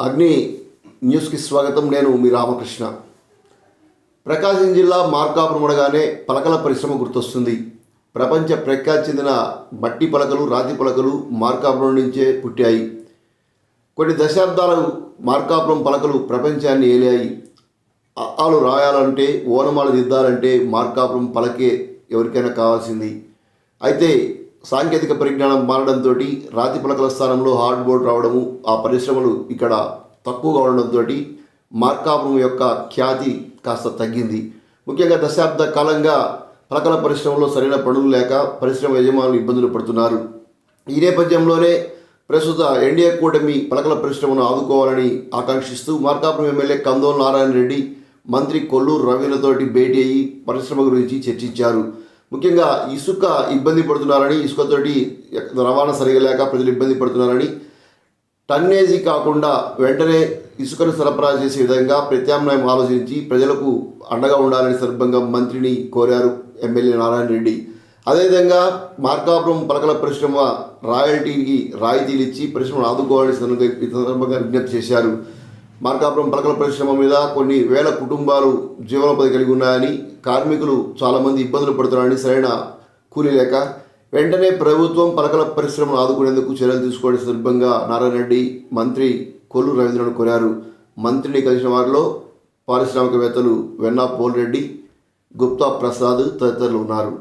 అగ్ని న్యూస్కి స్వాగతం. నేను మీ రామకృష్ణ. ప్రకాశం జిల్లా మార్కాపురం అనగానే పలకల పరిశ్రమ గుర్తొస్తుంది. ప్రపంచ ప్రఖ్యాతి చెందిన మట్టి పలకలు రాతి పలకలు మార్కాపురం నుంచే పుట్టాయి. కొన్ని దశాబ్దాలు మార్కాపురం పలకలు ప్రపంచాన్ని ఏలాయి. అలు రాయాలంటే ఓనమాలు దిద్దాలంటే మార్కాపురం పలకే ఎవరికైనా కావాల్సింది. అయితే సాంకేతిక పరిజ్ఞానం మారడంతో రాతి పలకల స్థానంలో హార్డ్ బోర్డ్ రావడము ఆ పరిశ్రమలు ఇక్కడ తక్కువగా ఉండడంతో మార్కాపురం యొక్క ఖ్యాతి కాస్త తగ్గింది. ముఖ్యంగా దశాబ్ద కాలంగా పలకల పరిశ్రమలో సరైన పనులు లేక పరిశ్రమ యజమానులు ఇబ్బందులు పడుతున్నారు. ఈ నేపథ్యంలోనే ప్రస్తుత ఎన్డీఏ కూటమి పలకల పరిశ్రమను ఆదుకోవాలని ఆకాంక్షిస్తూ మార్కాపురం ఎమ్మెల్యే కందోల్ నారాయణ రెడ్డి మంత్రి కొల్లూరు రవిలతోటి భేటీ అయ్యి పరిశ్రమ గురించి చర్చించారు. ముఖ్యంగా ఇసుక ఇబ్బంది పడుతున్నారని ఇసుకతోటి రవాణా సరిగా లేక ప్రజలు ఇబ్బంది పడుతున్నారని టన్నేజీ కాకుండా వెంటనే ఇసుకను సరఫరా చేసే విధంగా ప్రత్యామ్నాయం ఆలోచించి ప్రజలకు అండగా ఉండాలని సందర్భంగా మంత్రిని కోరారు ఎమ్మెల్యే నారాయణ రెడ్డి. అదేవిధంగా మార్కాపురం పలకల పరిశ్రమ రాయల్టీకి రాయితీలు ఇచ్చి పరిశ్రమను ఆదుకోవాలని సందర్భంగా- సందర్భంగా విజ్ఞప్తి చేశారు. మార్కాపురం పలకల పరిశ్రమ మీద కొన్ని వేల కుటుంబాలు జీవనోపాధి కలిగి ఉన్నాయని కార్మికులు చాలామంది ఇబ్బందులు పడుతున్నారని సరైన కూలీ లేక వెంటనే ప్రభుత్వం పలకల పరిశ్రమను ఆదుకునేందుకు చర్యలు తీసుకోవడం సందర్భంగా నారాయణ రెడ్డి మంత్రి కొల్లు రవీంద్రను కోరారు. మంత్రిని కలిసిన వారిలో పారిశ్రామికవేత్తలు వెన్నా పోల్రెడ్డి గుప్తా ప్రసాద్ తదితరులు ఉన్నారు.